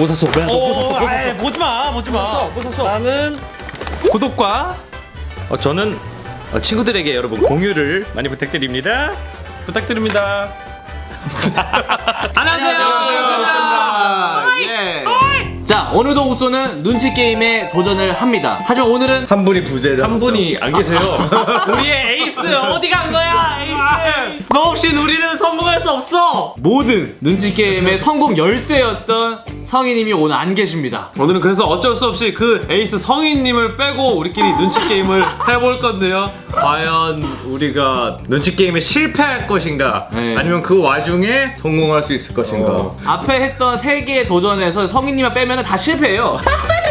뭐 샀어? 왜? 오, 아이, 보지 마, 보지 마. 뭐 샀어? 나는 구독과 어, 저는 어, 친구들에게 여러분 공유를 많이 부탁드립니다. 부탁드립니다. 안녕하세요. 예. 자 오늘도 우소는 눈치 게임에 도전을 합니다. 하지만 오늘은 한 분이 부재를 한 분이 안 계세요. 우리의 에이스 어디 간 거야, 에이스? 너 없인 우리는 성공할 수 없어. 모든 눈치 게임의 성공 열쇠였던 성희님이 오늘 안 계십니다. 오늘은 그래서 어쩔 수 없이 그 에이스 성인님을 빼고 우리끼리 눈치 게임을 해볼 건데요. 과연 우리가 눈치 게임에 실패할 것인가? 네. 아니면 그 와중에 성공할 수 있을 것인가? 앞에 했던 세 개의 도전에서 성희님만 빼면 다 실패해요. 저는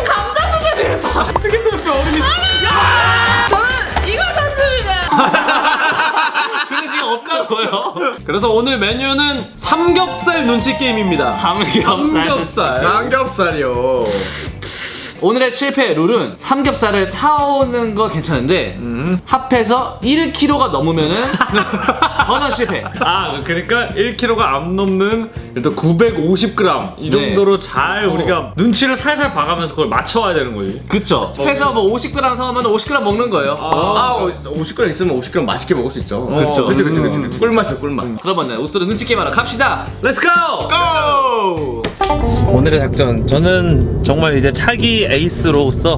그래서 오늘 메뉴는 삼겹살 눈치 게임입니다. 삼겹살. 삼겹살. 삼겹살이요. 오늘의 실패 룰은 삼겹살을 사오는 거 괜찮은데 합해서 1kg가 넘으면은 전원 실패. 아 그러니까 1kg가 안 넘는 일단 950g 이 네. 정도로 잘 우리가 눈치를 살살 봐가면서 그걸 맞춰와야 되는 거지. 그쵸. 해서 뭐 50g 사오면 50g 먹는 거예요. 아, 50g 있으면 50g 맛있게 먹을 수 있죠. 그쵸. 그치, 그치, 그치, 그치. 꿀맛이요, 꿀맛. 그러면 우스로 눈치 게임 하러 갑시다. Let's go! 고! 오늘의 작전 저는 정말 이제 차기 에이스로서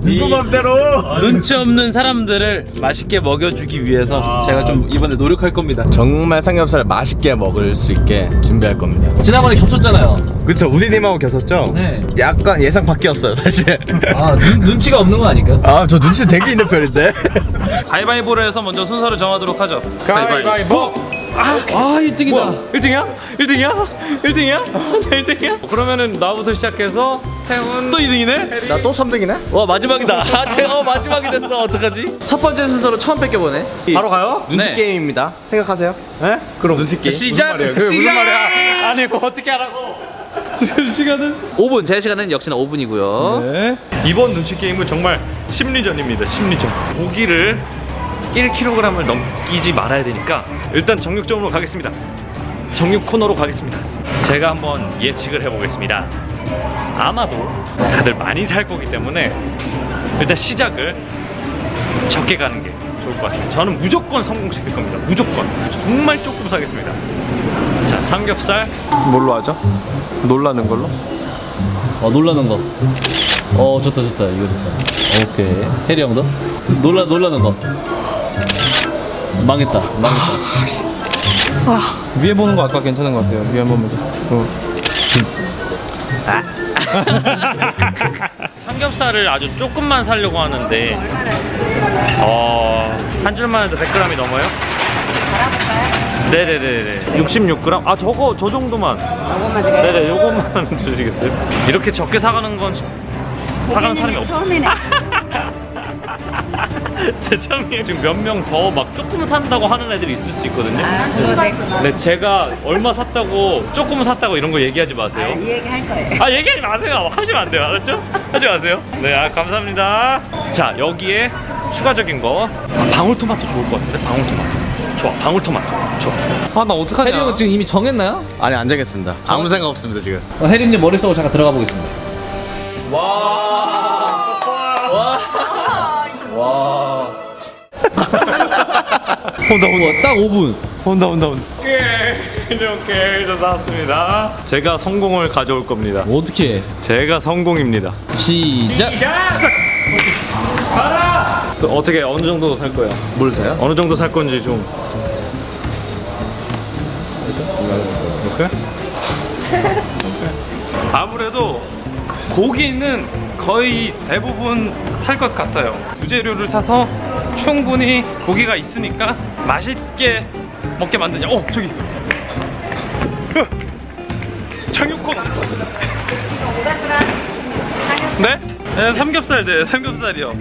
누구 맘대로. 눈치 없는 사람들을 맛있게 먹여주기 위해서 제가 좀 이번에 노력할 겁니다. 정말 삼겹살 맛있게 먹을 수 있게 준비할 겁니다. 지난번에 겹쳤잖아요. 그쵸, 우디님하고 계셨죠? 네. 약간 예상 밖이었어요, 사실. 아 눈, 눈치가 없는 거 아닐까? 아, 저 눈치 되게 있는 편인데. 가위바위보를 해서 먼저 순서를 정하도록 하죠. 가위바위보. 아, 아 1등이다. 1등이야? 1등이야? 1등이야? 나 1등이야? 그러면은 나부터 시작해서 태훈 또 2등이네? 나 또 3등이네? 와 마지막이다. 아, 제가 마지막이 됐어. 어떡하지? 첫 번째 순서로 처음 뺏겨보네. 바로 가요? 눈치 네. 게임입니다. 생각하세요? 네? 그럼 눈치 게임. 시작! 그게 무슨 말이야? 아니 뭐 어떻게 하라고? 지금 시간은 5분. 제 시간은 역시나 5분이고요. 네. 이번 눈치 게임은 정말 심리전입니다. 심리전. 고기를 1kg을 넘기지 말아야 되니까 일단 정육점으로 가겠습니다. 정육 코너로 가겠습니다. 제가 한번 예측을 해보겠습니다. 아마도 다들 많이 살 거기 때문에 일단 시작을 적게 가는 게 좋을 것 같습니다. 저는 무조건 성공시킬 겁니다. 무조건. 정말 조금 사겠습니다. 자, 삼겹살 뭘로 하죠? 놀라는 걸로? 어 놀라는 거. 어 좋다 좋다 이거 좋다. 오케이 해리 형도 놀라 놀라는 거. 망했다 망했다. 위에 보는 거 아까 괜찮은 것 같아요. 위에 한 번만 더. 삼겹살을 아주 조금만 사려고 하는데 어, 한 줄만 해도 100g이 넘어요? 네네네네 66g? 아 저거 저 정도만 네네 요것만 주시겠어요? 이렇게 적게 사가는 건 사가는 사람이 없어 처음이네. 제 처음에 지금 몇 명 더 막 조금 산다고 하는 애들이 있을 수 있거든요 아, 그거구나. 근데 제가 얼마 샀다고 조금 샀다고 이런 거 얘기하지 마세요 이 얘기 할 거예요. 아 얘기하지 마세요 하시면 안 돼요 알았죠? 하지 마세요 네 아, 감사합니다 자 여기에 추가적인 거 아, 방울토마토 좋을 것 같은데 방울토마토 좋아 방울토마토 좋아 아 나 어떡하냐? 해리 형 지금 이미 정했나요? 아니, 안 정했습니다. 아무 생각 없습니다, 지금. 어, 해리님 머릿속으로 잠깐 들어가 보겠습니다. 온다 온다. 딱 5분. 온다 온다 온다. 오케이. 이렇게 저 샀습니다. 제가 성공을 가져올 겁니다. 어떻게? 제가 성공입니다. 시작. 가라! 또 어떻게 어느 정도 살 거야? 뭘 사요? 어느 정도 살 건지 좀. 이렇게? 아무래도 고기는 거의 대부분 살 것 같아요 부재료를 사서 충분히 고기가 있으니까 맛있게 먹게 만드냐 어 저기 청육콘 네? 네 삼겹살 네 삼겹살이요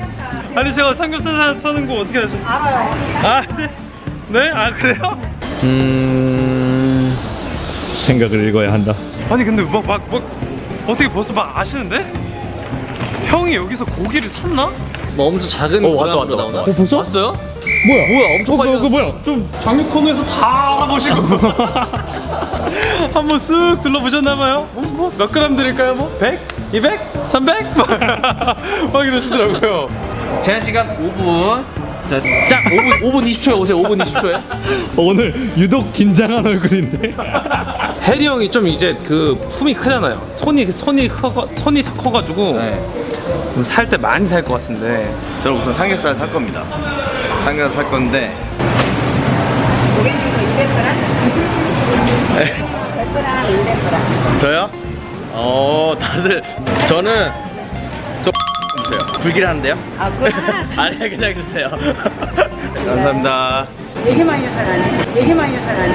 아니 제가 삼겹살 사- 사는 거 어떻게 하죠? 알아요. 아, 네. 네? 아, 그래요? 음. 생각을 읽어야 한다. 아니, 근데 막, 막, 막, 어떻게 벌써 막 아시는데? 형이 여기서 고기를 샀나? 뭐 엄청 작은 어, 왔다, 왔다? 왔다. 어 벌써? 왔어요? 뭐야? 뭐야, 엄청 어, 빨리 그거 뭐야? 좀 정육 코너에서 다 알아보시고 한번 쓱 둘러보셨나봐요. 뭐, 뭐, 몇 그램 드릴까요? 뭐 100, 200, 300? 막 이러시더라고요. 제한 시간 5분. 자, 짝 5분 5분 20초에 오세요. 5분 20초에. 어, 오늘 유독 긴장한 얼굴인데. 해리 형이 좀 이제 그 품이 크잖아요. 손이 손이 커 손이 더 커가지고 네. 살 때 많이 살 것 같은데. 저는 우선 삼겹살 살 겁니다. 삼겹살 살 건데 고객님 200g? 100g, 200g. 저요? 어 다들 저는 좀 주세요. 불길한데요? 아, 그렇구나. 아니 그냥 주세요. 감사합니다. 되게 많이 사가네. 되게 많이 사가네.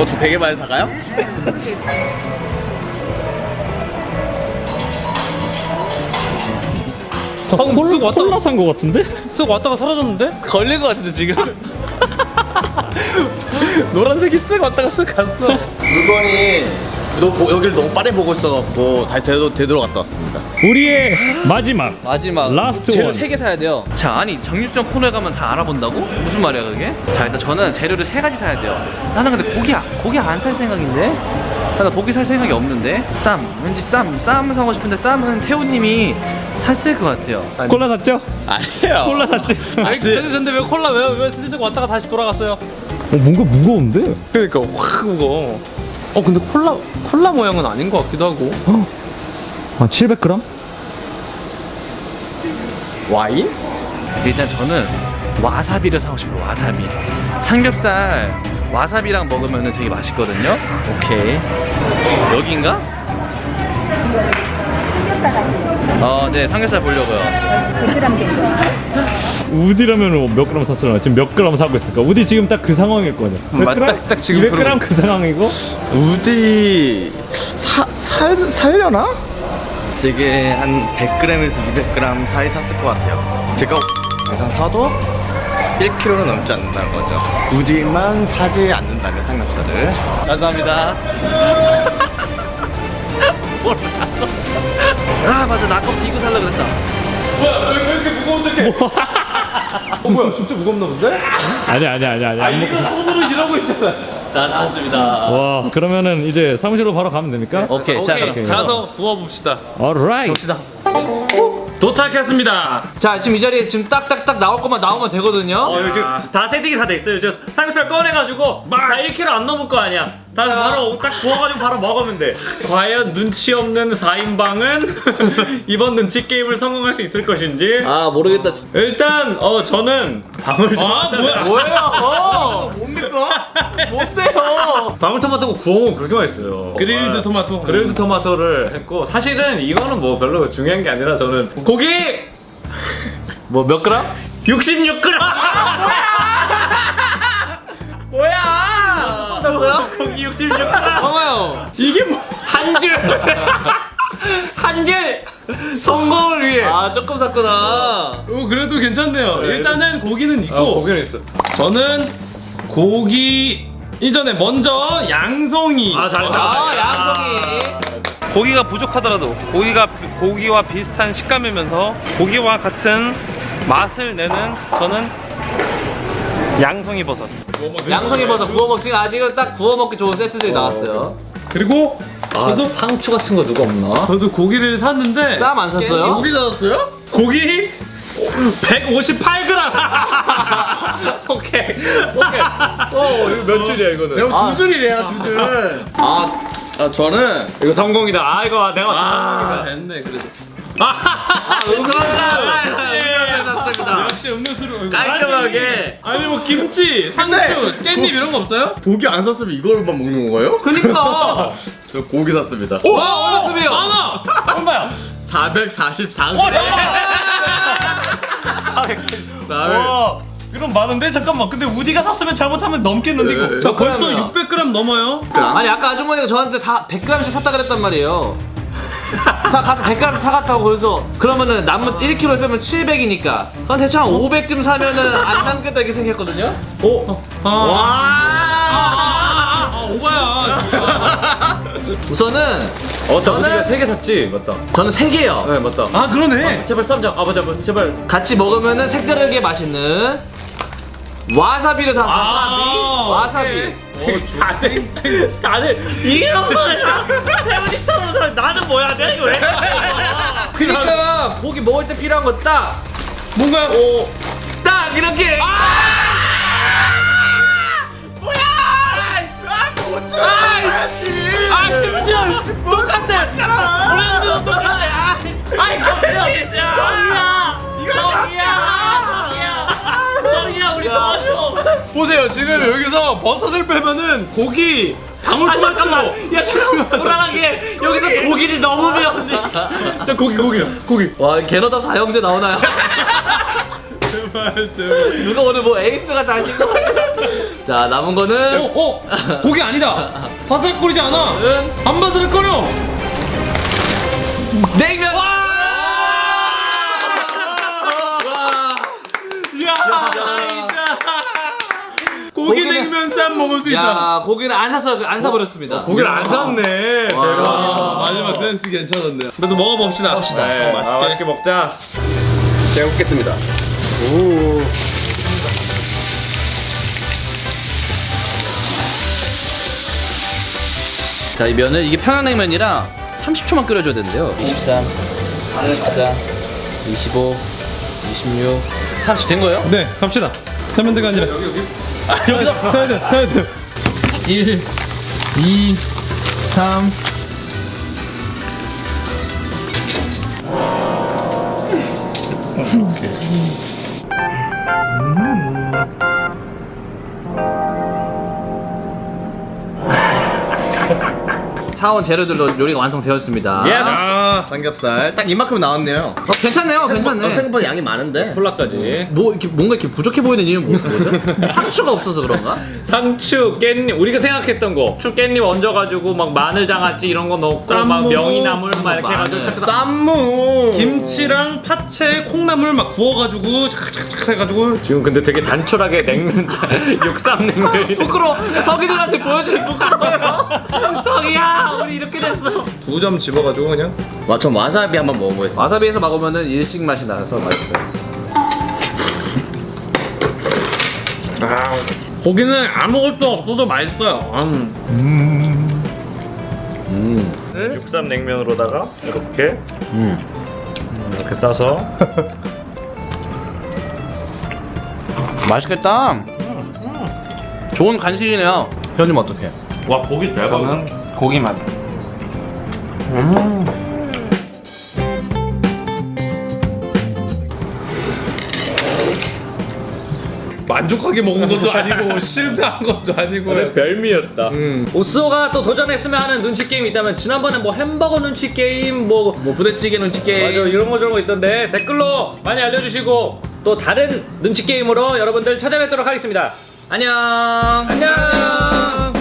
어 저 되게 많이 사가요? 방금 콜라, 쓱 왔다 콜라 산거 같은데? 쓱 왔다가 사라졌는데? 걸린 것 같은데 지금. 노란색이 쓱 왔다가 쓱 갔어. 물건이 너, 보- 여기를 너무 빠르게 보고 있어갖고 다시 되돌, 되돌아갔다 왔습니다. 우리의 마지막 마지막 라스트 재료 원. 3개 사야 돼요. 자, 아니 정육점 코너에 가면 다 알아본다고? 무슨 말이야 그게? 자, 일단 저는 재료를 세 가지 사야 돼요. 나는 근데 고기 아- 고기 안 살 생각인데. 나 고기 살 생각이 없는데. 쌈, 왠지 쌈, 쌈 사고 싶은데 쌈은 태우님이 샀을 것 같아요. 콜라 샀죠? 아니에요. 콜라 샀지? 아니 저기 근데 왜 콜라 왜왜 슬쩍 왔다가 다시 돌아갔어요? 어, 뭔가 무거운데? 그러니까 확 무거. 어 근데 콜라 콜라 모양은 아닌 것 같기도 하고. 아 700g? 와인? 일단 저는 와사비를 사고 싶어요. 와사비. 삼겹살 와사비랑 먹으면 되게 맛있거든요. 오케이. 여기인가? 삼겹살 같은 어, 네, 삼겹살 보려고요. 100g 정도. 우디라면 몇 그램 샀으려나? 지금 몇 그램 사고 있을까? 우디 지금 딱 그 상황일 거냐? 몇 맞- 그램? 딱- 딱 지금 200g 그런- 그 상황이고? 우디 사, 살, 살려나? 되게 한 100g에서 200g 사이 샀을 것 같아요. 제가 이상 사도 1kg는 넘지 않는다는 거죠. 우디만 사지 않는다면 삼겹살을. 감사합니다. 아, 맞아. 나 껍질 이거 살려고 그랬다. 어 뭐야 진짜 무겁나 본데? 아니 아니 아니 아니 안 먹고 손으로 일하고 있잖아. 자, 나왔습니다. 와 그러면은 이제 사무실로 바로 가면 됩니까? 오케이, 자, 그럼 가서 구워봅시다. alright 봅시다. 도착했습니다. 자, 지금 이 자리에 지금 딱딱딱 나올 것만 나오면 되거든요. 어, 요즘 다 세팅이 다 돼 있어요. 저 삼겹살 꺼내가지고 막 1kg 안 넘을 거 아니야. 다 바로 딱 구워가지고 바로 먹으면 돼. 과연 눈치 없는 4인방은 이번 눈치 게임을 성공할 수 있을 것인지. 아, 모르겠다. 진짜. 일단 어 저는 방울토마토 뭐예요? 어, 뭡니까? 뭔데요? 방울토마토가 구워 먹으면 그렇게 맛있어요. 그릴드 토마토. 그릴드 토마토를 했고 사실은 이거는 뭐 별로 중요한 게 아니라 저는 고기 뭐 몇 그램? 66g. 뭐야? 샀어요? 고기 66g. 봐봐요. 이게 뭐 한 줄. 한 줄. 성공을 위해. 아, 조금 샀구나. 오 그래도 괜찮네요. 일단은 고기는 있고. 어, 고기는 있어. 저는 고기 이전에 먼저 양송이. 아, 잘- 아, 양송이. 고기가 부족하더라도 고기가 고기와 비슷한 식감이면서 고기와 같은 맛을 내는 저는 양송이 버섯. 양송이 버섯 구워 먹지 아직은 딱 구워 먹기 좋은 세트들이 나왔어요. 그리고 저도 상추 같은 거 누가 없나? 저도 고기를 샀는데 쌈 안 샀어요? 고기 사셨어요? 고기 158g. 오케이. 오케이. 어, 이거 몇 줄이야 이거는? 내가 두 줄이래요, 두 줄. 아, 아, 저는 이거 성공이다. 아 이거 내가 아. 됐네 그래도. 샀습니다. 역시 음료수로 깔끔하게. 아니 뭐 김치, 상추, 깻잎 이런 거 없어요? 고기 안 샀으면 이걸만 먹는 건가요? 그니까. 저 고기 샀습니다. 와, 얼마큼이요? 많아. 얼마야? 444g. 와 잠깐만. 다음에 와. 이런 많은데 잠깐만. 근데 우디가 샀으면 잘못하면 넘겠는데 이거. 네. 저 벌써 그러면- 600g 넘어요. 아니 아까 아주머니가 저한테 다 100g씩 샀다 그랬단 말이에요. 다 가서 100g 사갔다고 그래서 그러면은 남은 1kg 빼면 700이니까 그럼 대충 한 500쯤 사면은 안 남겠다 이렇게 생각했거든요. 어? 아, 와! 아, 아, 아, 아, 오바야 진짜. 우선은 어, 나 저는- 우리가 세개 샀지, 맞다. 저는 세 개요. 네, 맞다. 아 그러네. 제발 쌈장, 아 맞아, 맞아, 제발. 같이 먹으면은 색다르게 맛있는 와사비를 샀어요. 아, 와사비. 다들, 다들 이런 거를 다 태훈이처럼 나는 뭐야, 내가 이거 왜? 그러니까 고기 먹을 때 필요한 거 딱, 뭔가 오, 딱 이렇게. 아 보세요 지금 여기서 버섯을 빼면은 고기 아 방울토마토. 잠깐만, 야 잠깐 불안하게 여기서 고기를 너무 배웠는데. 자 고기 고기야 고기. 와, 개노답 사형제 나오나요? 제발 제발. 누가 오늘 뭐 에이스가 자신 거 자, 남은 거는. 어, 어 고기 아니다. 바삭거리지 않아. 은안 바삭거려. 냉면! 와! 고기 냉면 쌈 먹을 수 있다. 야, 고기는 안 사서 안 사버렸습니다. 고기를 안 샀네. 와. 대박. 마지막 댄스 괜찮은데. 그래도 먹어봅시다. 먹읍시다. 네, 맛있게. 아, 맛있게 먹자. 잘 먹겠습니다. 자, 이 면을 이게 평양냉면이라 30초만 끓여줘야 된대요. 23, 24, 25, 26, 30 된 거예요? 네, 갑시다. 세면대가 아니라. 여기 여기. 아, 여기다. 타야 돼, 타야 돼. 1, 2, 3. 차원 재료들로 요리가 완성되었습니다. 예스. 아, 삼겹살 딱 이만큼 나왔네요. 어, 괜찮네요, 괜찮네. 생각보다 양이 많은데. 콜라까지. 뭐 이렇게 뭔가 이렇게 부족해 보이는 이유는 뭐거든? 상추가 없어서 그런가? 상추, 깻잎, 우리가 생각했던 거. 추 깻잎 얹어가지고 막 마늘 장아찌 이런 거 넣고 막 쌈무, 명이나물 막 이렇게 해가지고 마늘. 착착 쌈무. 김치랑 파채, 콩나물 막 구워가지고 착착착 해가지고. 지금 근데 되게 단촐하게 냉면 육삼 냉면이 부끄러워. 서기들한테 보여주기 부끄러워요. 성이야 우리 이렇게 됐어 두 점 집어가지고 그냥. 와, 전 와사비 한번 먹어보겠습니다. 와사비에서 먹으면은 일식 맛이 나서 맛있어요. 고기는 아무것도 없어도 맛있어요. 음. 육삼 냉면으로다가 이렇게 이렇게 싸서 맛있겠다. 좋은 간식이네요. 현님 어떻게? 와 고기 대박 고기 맛. 만족하게 먹은 것도 아니고 실패한 것도 아니고. 별미였다 오스오가 또 도전했으면 하는 눈치 게임이 있다면 지난번에 뭐 햄버거 눈치 게임 뭐 뭐 부대찌개 눈치 게임. 맞아 이런 거 저런 거 있던데 댓글로 많이 알려주시고 또 다른 눈치 게임으로 여러분들 찾아뵙도록 하겠습니다 안녕. 안녕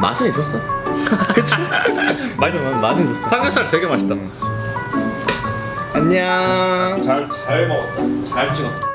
맛은 있었어. 맛있어 맛은 있었어. 삼겹살 되게 맛있다 안녕. 잘 잘 먹었다 잘 찍었다